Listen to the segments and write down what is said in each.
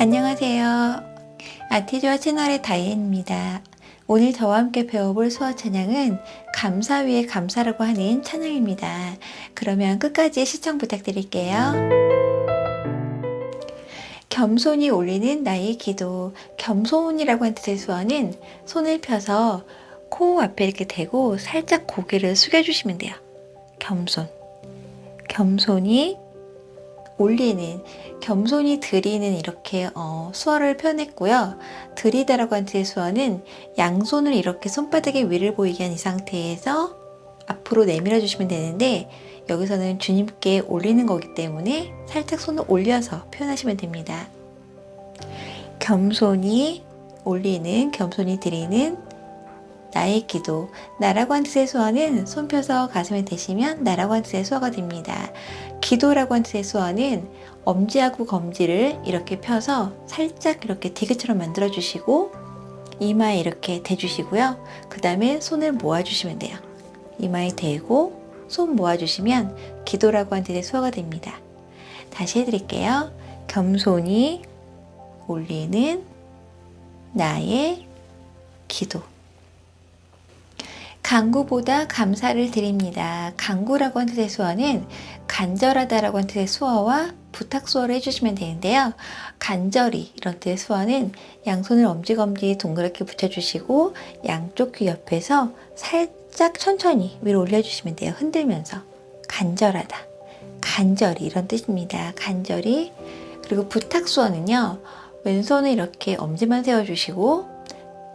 안녕하세요. 아티조아 채널의 다이앤입니다. 오늘 저와 함께 배워볼 수어 찬양은 감사 위에 감사라고 하는 찬양입니다. 그러면 끝까지 시청 부탁드릴게요. 겸손히 올리는 나의 기도. 겸손이라고 하는 뜻의 수어는 손을 펴서 코 앞에 이렇게 대고 살짝 고개를 숙여주시면 돼요. 겸손. 겸손히 올리는, 겸손히 드리는 이렇게 어, 수어를 표현했고요. 드리다라고 하는 뜻의 수어는 양손을 이렇게 손바닥에 위를 보이게 한 이 상태에서 앞으로 내밀어 주시면 되는데 여기서는 주님께 올리는 거기 때문에 살짝 손을 올려서 표현하시면 됩니다. 겸손히 올리는, 겸손히 드리는 나의 기도. 나라고 한 뜻의 수어는 손 펴서 가슴에 대시면 나라고 한 뜻의 수어가 됩니다. 기도라고 한 뜻의 수어는 엄지하고 검지를 이렇게 펴서 살짝 이렇게 디귿처럼 만들어 주시고 이마에 이렇게 대주시고요. 그 다음에 손을 모아주시면 돼요. 이마에 대고 손 모아주시면 기도라고 한 뜻의 수어가 됩니다. 다시 해드릴게요. 겸손히 올리는 나의 기도. 강구보다 감사를 드립니다. 강구라고 하는 뜻의 수어는 간절하다라고 하는 뜻의 수어와 부탁 수어를 해주시면 되는데요. 간절히 이런 뜻의 수어는 양손을 엄지검지 동그랗게 붙여주시고 양쪽 귀 옆에서 살짝 천천히 위로 올려주시면 돼요. 흔들면서 간절하다. 간절히 이런 뜻입니다. 간절히 그리고 부탁 수어는요. 왼손을 이렇게 엄지만 세워주시고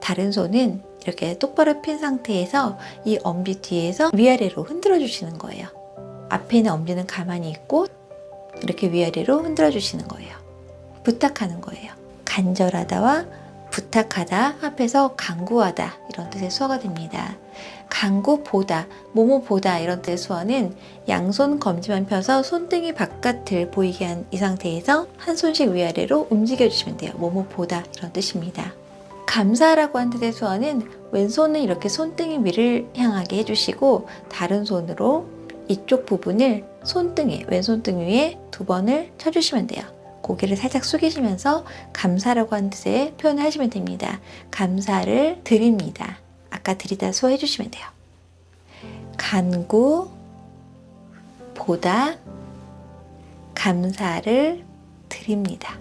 다른 손은 이렇게 똑바로 핀 상태에서 이 엄지 뒤에서 위아래로 흔들어 주시는 거예요. 앞에 있는 엄지는 가만히 있고 이렇게 위아래로 흔들어 주시는 거예요. 부탁하는 거예요. 간절하다와 부탁하다 합해서 강구하다 이런 뜻의 수어가 됩니다. 강구보다, 모모보다 이런 뜻의 수어는 양손 검지만 펴서 손등이 바깥을 보이게 한 이 상태에서 한 손씩 위아래로 움직여 주시면 돼요. 모모보다 이런 뜻입니다. 감사라고 하는 뜻의 수어는 왼손은 이렇게 손등이 위를 향하게 해주시고 다른 손으로 이쪽 부분을 손등에 왼손등 위에 두 번을 쳐주시면 돼요. 고개를 살짝 숙이시면서 감사라고 하는 뜻의 표현을 하시면 됩니다. 감사를 드립니다. 아까 드리다 수어 해주시면 돼요. 간구 보다 감사를 드립니다.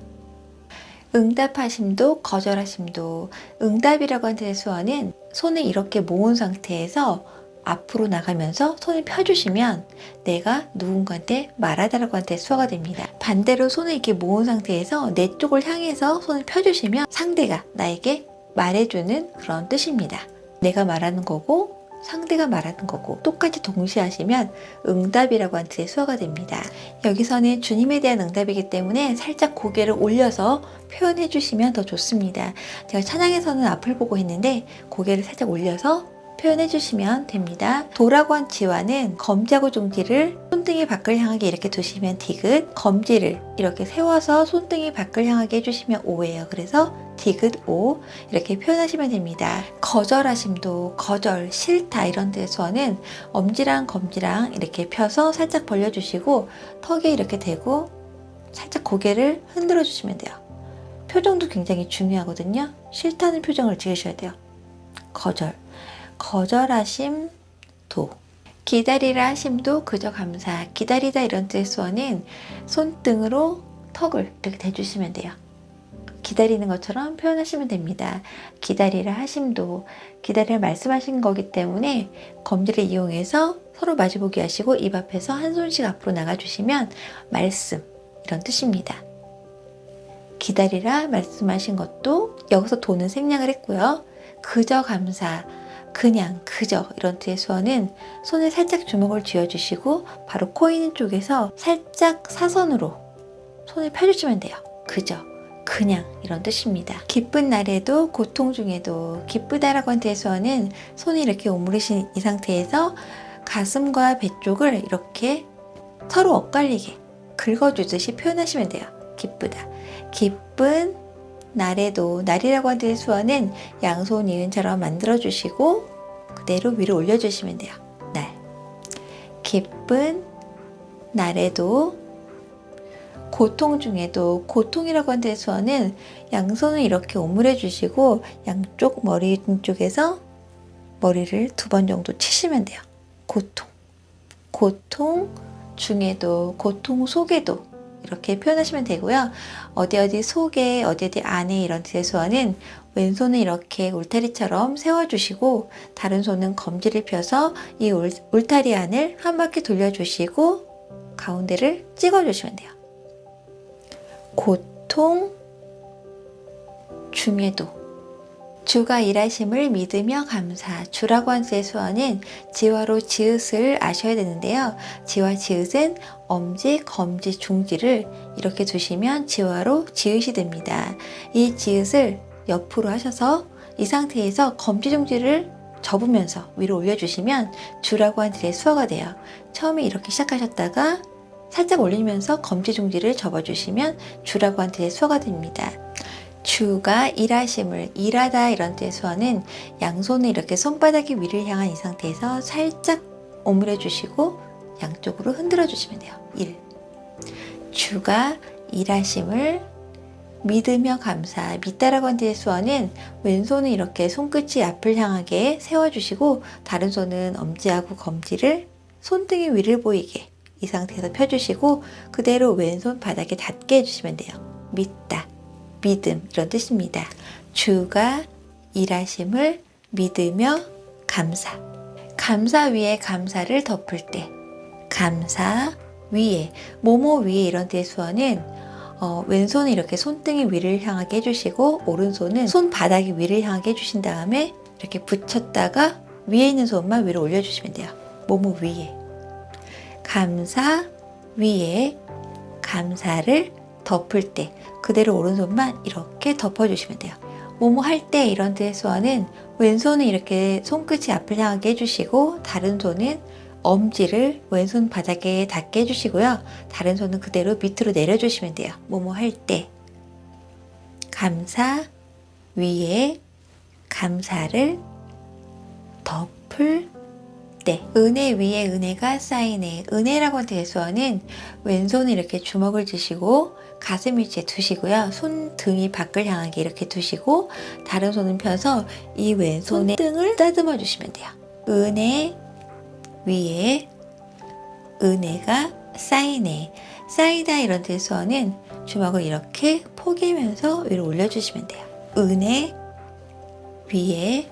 응답하심도 거절하심도 응답이라고 하는 수어는 손을 이렇게 모은 상태에서 앞으로 나가면서 손을 펴주시면 내가 누군가한테 말하다라고 뜻의 수어가 됩니다. 반대로 손을 이렇게 모은 상태에서 내 쪽을 향해서 손을 펴주시면 상대가 나에게 말해주는 그런 뜻입니다. 내가 말하는 거고 상대가 말하는 거고 똑같이 동시에 하시면 응답이라고 하는 뜻의 수어가 됩니다. 여기서는 주님에 대한 응답이기 때문에 살짝 고개를 올려서 표현해 주시면 더 좋습니다. 제가 찬양에서는 앞을 보고 했는데 고개를 살짝 올려서 표현해 주시면 됩니다. 도라고 한 지화는 검지하고 중지를 손등이 밖을 향하게 이렇게 두시면 디귿, 검지를 이렇게 세워서 손등이 밖을 향하게 해주시면 오예요. 그래서 디귿 오 이렇게 표현하시면 됩니다. 거절하심도 거절, 싫다 이런 데서는 엄지랑 검지랑 이렇게 펴서 살짝 벌려주시고 턱에 이렇게 대고 살짝 고개를 흔들어 주시면 돼요. 표정도 굉장히 중요하거든요. 싫다는 표정을 지으셔야 돼요. 거절. 거절하심 도. 기다리라 하심도 그저 감사. 기다리다 이런 뜻의 수어는 손등으로 턱을 이렇게 대주시면 돼요. 기다리는 것처럼 표현하시면 됩니다. 기다리라 하심도. 기다리라 말씀하신 거기 때문에 검지를 이용해서 서로 마주보기 하시고 입 앞에서 한 손씩 앞으로 나가주시면 말씀 이런 뜻입니다. 기다리라 말씀하신 것도 여기서 도는 생략을 했고요. 그저 감사 그냥 그저 이런 뜻의 수어는 손에 살짝 주먹을 쥐어주시고 바로 코 있는 쪽에서 살짝 사선으로 손을 펴주시면 돼요. 그저 그냥 이런 뜻입니다. 기쁜 날에도 고통 중에도 기쁘다라고 뜻의 수어는 손이 이렇게 오므리신 이 상태에서 가슴과 배 쪽을 이렇게 서로 엇갈리게 긁어주듯이 표현하시면 돼요. 기쁘다. 기쁜 날에도 날이라고 하는 수어는 양손 이은처럼 만들어 주시고 그대로 위로 올려 주시면 돼요. 날. 기쁜 날에도 고통 중에도 고통이라고 하는 데서는 양손을 이렇게 오므려 주시고 양쪽 머리 쪽에서 머리를 두 번 정도 치시면 돼요. 고통. 고통 중에도 고통 속에도 이렇게 표현하시면 되고요. 어디 어디 속에 어디 어디 안에 이런 뜻에서는 왼손을 이렇게 울타리처럼 세워주시고 다른 손은 검지를 펴서 이 울, 울타리 안을 한 바퀴 돌려주시고 가운데를 찍어주시면 돼요. 고통 중에도 주가 일하심을 믿으며 감사. 주라고 한 뜻의 수어는 지화로 지읒을 아셔야 되는데요. 지와 지읒은 엄지, 검지, 중지를 이렇게 두시면 지화로 지읒이 됩니다. 이 지읒을 옆으로 하셔서 이 상태에서 검지, 중지를 접으면서 위로 올려주시면 주라고 한 뜻의 수어가 돼요. 처음에 이렇게 시작하셨다가 살짝 올리면서 검지, 중지를 접어주시면 주라고 한 뜻의 수어가 됩니다. 주가 일하심을 일하다 이런 뜻에서는 양손을 이렇게 손바닥이 위를 향한 이 상태에서 살짝 오므려 주시고 양쪽으로 흔들어 주시면 돼요. 일. 주가 일하심을 믿으며 감사. 믿다라고 하는 뜻에서는 왼손은 이렇게 손끝이 앞을 향하게 세워주시고 다른 손은 엄지하고 검지를 손등이 위를 보이게 이 상태에서 펴주시고 그대로 왼손 바닥에 닿게 해주시면 돼요. 믿다. 믿음 이런 뜻입니다. 주가 일하심을 믿으며 감사. 감사 위에 감사를 덮을 때 감사 위에 모모 위에 이런 뜻에서는 어, 왼손은 이렇게 손등이 위를 향하게 해주시고 오른손은 손바닥이 위를 향하게 해주신 다음에 이렇게 붙였다가 위에 있는 손만 위로 올려주시면 돼요. 모모 위에 감사 위에 감사를 덮을 때 그대로 오른손만 이렇게 덮어주시면 돼요. 뭐뭐 할 때 이런 뜻에서는 왼손은 이렇게 손끝이 앞을 향하게 해주시고 다른 손은 엄지를 왼손 바닥에 닿게 해주시고요. 다른 손은 그대로 밑으로 내려주시면 돼요. 뭐뭐 할 때. 감사 위에 감사를 덮을 때 은혜 위에 은혜가 쌓이네 은혜라고 대수어는 왼손을 이렇게 주먹을 쥐시고 가슴 위치에 두시고요 손 등이 밖을 향하게 이렇게 두시고 다른 손은 펴서 이 왼손의 등을 따듬어 주시면 돼요 은혜 위에 은혜가 쌓이네 쌓이다 이런 데서는 주먹을 이렇게 포개면서 위로 올려주시면 돼요 은혜 위에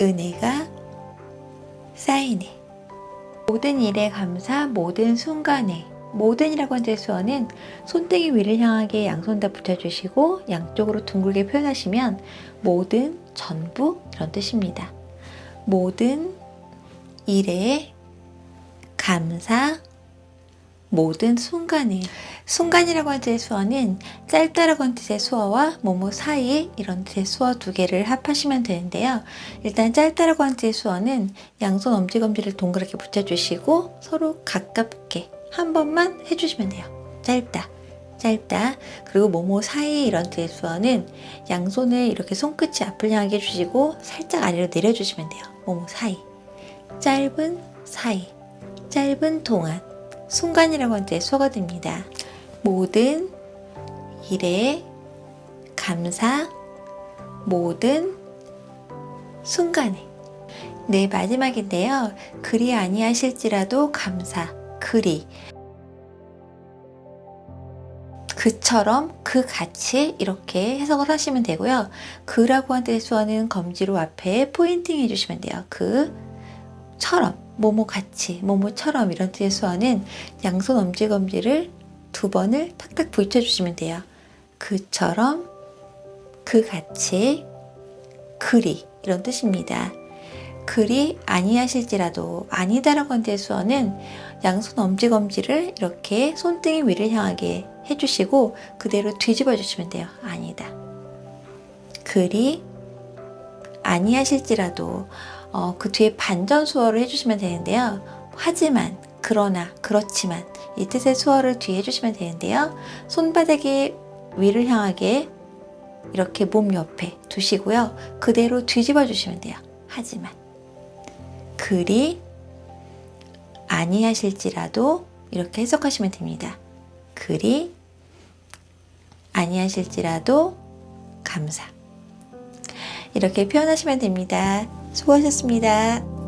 은혜가 쌓이네. 모든 일에 감사, 모든 순간에. 모든이라고 하는 수어는 손등이 위를 향하게 양손 다 붙여주시고 양쪽으로 둥글게 표현하시면 모든, 전부 이런 뜻입니다. 모든 일에 감사, 모든 순간에 순간이라고 하는 뜻의 수어는 짧다라고 하는 뜻의 수어와 뭐뭐 사이 이런 뜻의 수어 두 개를 합하시면 되는데요. 일단 짧다라고 하는 뜻의 수어는 양손 엄지검지를 동그랗게 붙여주시고 서로 가깝게 한 번만 해주시면 돼요. 짧다. 짧다. 그리고 뭐뭐 사이 이런 수어는 양손을 이렇게 손끝이 앞을 향하게 해주시고 살짝 아래로 내려주시면 돼요. 뭐뭐 사이. 짧은 사이. 짧은 동안. 순간이라고 하는 수어가 됩니다. 모든 일에 감사, 모든 순간에. 네, 마지막인데요. 그리 아니하실지라도 감사, 그리. 그처럼 그 같이 이렇게 해석을 하시면 되고요. 그라고 하는 뜻에서는 검지로 앞에 포인팅 해주시면 돼요. 그처럼, 뭐뭐 같이, 뭐뭐처럼 이런 뜻에서는 양손 엄지 검지를 두 번을 탁탁 붙여주시면 돼요. 그처럼, 그 같이, 그리 이런 뜻입니다. 그리 아니하실지라도 아니다라고 한 데서는 양손 엄지검지를 이렇게 손등이 위를 향하게 해주시고 그대로 뒤집어 주시면 돼요. 아니다. 그리 아니하실지라도 어, 그 뒤에 반전 수어를 해주시면 되는데요. 하지만, 그러나, 그렇지만 이 뜻의 수어를 뒤에 해주시면 되는데요. 손바닥이 위를 향하게 이렇게 몸 옆에 두시고요. 그대로 뒤집어 주시면 돼요. 하지만 그리 아니하실지라도 이렇게 해석하시면 됩니다. 그리 아니하실지라도 감사. 이렇게 표현하시면 됩니다. 수고하셨습니다.